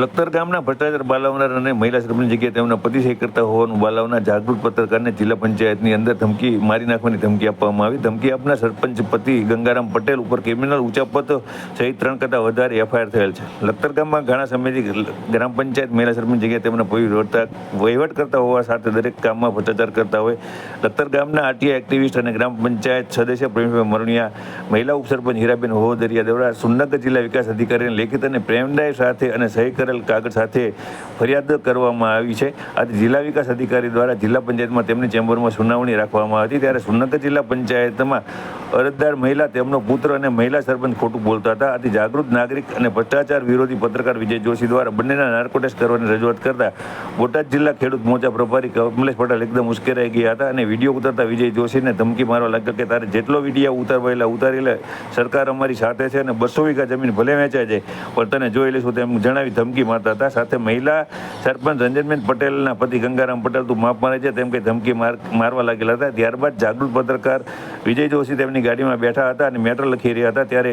લખતર ગામના ભ્રષ્ટાચાર બાલાવનાર અને મહિલા સરપંચ જગ્યાએ તેમના પતિશય કરતા હોવાનું બાલાવના જાગૃત પત્રકારને જિલ્લા પંચાયતની અંદર ધમકી, મારી નાખવાની ધમકી આપવામાં આવી. ધમકી આપનાર સરપંચ પતિ ગંગારામ પટેલ ઉપર ક્રિમિનલ ઉચાપત સહિત ત્રણ કરતાં વધારે એફઆઈઆર થયેલ છે. લખતર ગામમાં ઘણા સમયથી ગ્રામ પંચાયત મહિલા સરપંચ જગ્યાએ તેમના પતિ વહીવટ કરતા હોવા સાથે દરેક કામમાં ભ્રષ્ટાચાર કરતા હોય. લખતર ગામના આરટીઆઈ એક્ટિવિસ્ટ અને ગ્રામ પંચાયત સદસ્ય પ્રેમીભાઈ મરણિયા, મહિલા ઉપસરપંચ હીરાબેન હોદરિયા દ્વારા સુનગર જિલ્લા વિકાસ અધિકારીને લેખિત અને પ્રેમદાય સાથે અને સહી કરેલ કાગળ સાથે ફરિયાદ કરવામાં આવી છે. આજે જિલ્લા વિકાસ અધિકારી દ્વારા જિલ્લા પંચાયતમાં તેમની ચેમ્બરમાં સુનાવણી રાખવામાં હતી. ત્યારે સુરનગર જિલ્લા પંચાયતમાં અરજદાર મહિલા, તેમનો પુત્ર અને મહિલા સરપંચ ખોટું બોલતા હતા. આથી જાગૃત નાગરિક અને ભ્રષ્ટાચાર વિરોધી પત્રકાર વિજય જોશી દ્વારા બંનેના નાર્કોટેસ્ટ કરવાની રજૂઆત કરતા બોટાદ જિલ્લા ખેડૂત મોરચા પ્રભારી કમલેશ પટેલ એકદમ ઉશ્કેરાઈ ગયા હતા અને વીડિયો ઉતારતા વિજય જોશીને ધમકી મારવા લાગ્યા કે તારે જેટલો વીડિયો ઉતારવા ઉતારી લે સરકાર અમારી સાથે છે અને બસો વીઘા જમીન ભલે વેચાય છે, પણ તને જોઈ લઈશું તેમ જણાવી ધમકી મારતા હતા. સાથે મહિલા સરપંચ રંજનબેન પટેલના પતિ ગંગારામ પટેલ તું માફ મારે છે, તેમ કંઈ ધમકી માર, મારવા લાગેલા હતા. ત્યારબાદ જાગૃત પત્રકાર વિજય જોશી તેમની ગાડીમાં બેઠા હતા અને મેટર લખી રહ્યા હતા. ત્યારે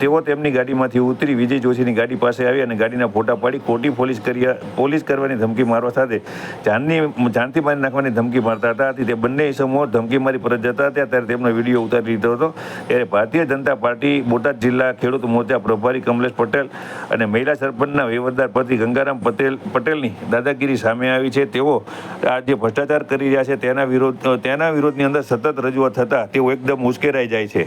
તેઓ તેમની ગાડીમાંથી ઉતરી વિજય જોશીની ગાડી પાસે આવી અને ગાડીના ફોટા પાડી ખોટી પોલીસ કરી પોલીસ કરવાની ધમકી મારવા સાથે જાનની, જાનથી મારી નાખવાની ધમકી મારતા હતા. તે બંને સમૂહ ધમકી મારી પરત જતા હતા. ત્યારે તેમનો વીડિયો ઉતારી લીધો હતો. ત્યારે ભારતીય જનતા પાર્ટી બોટાદ જિલ્લા ખેડૂત મોરચા પ્રભારી કમલેશ પટેલ અને મહિલા સરપંચના વહીવટદાર પતિ ગંગારામ પટેલ પટેલની દાદાગીરી સામે આવી છે. તેઓ આ જે ભ્રષ્ટાચાર કરી રહ્યા છે, તેના વિરોધ તેના વિરોધની અંદર સતત રજૂઆત થતાં તેઓ એકદમ ઉશ્કેરાઈ જાય છે.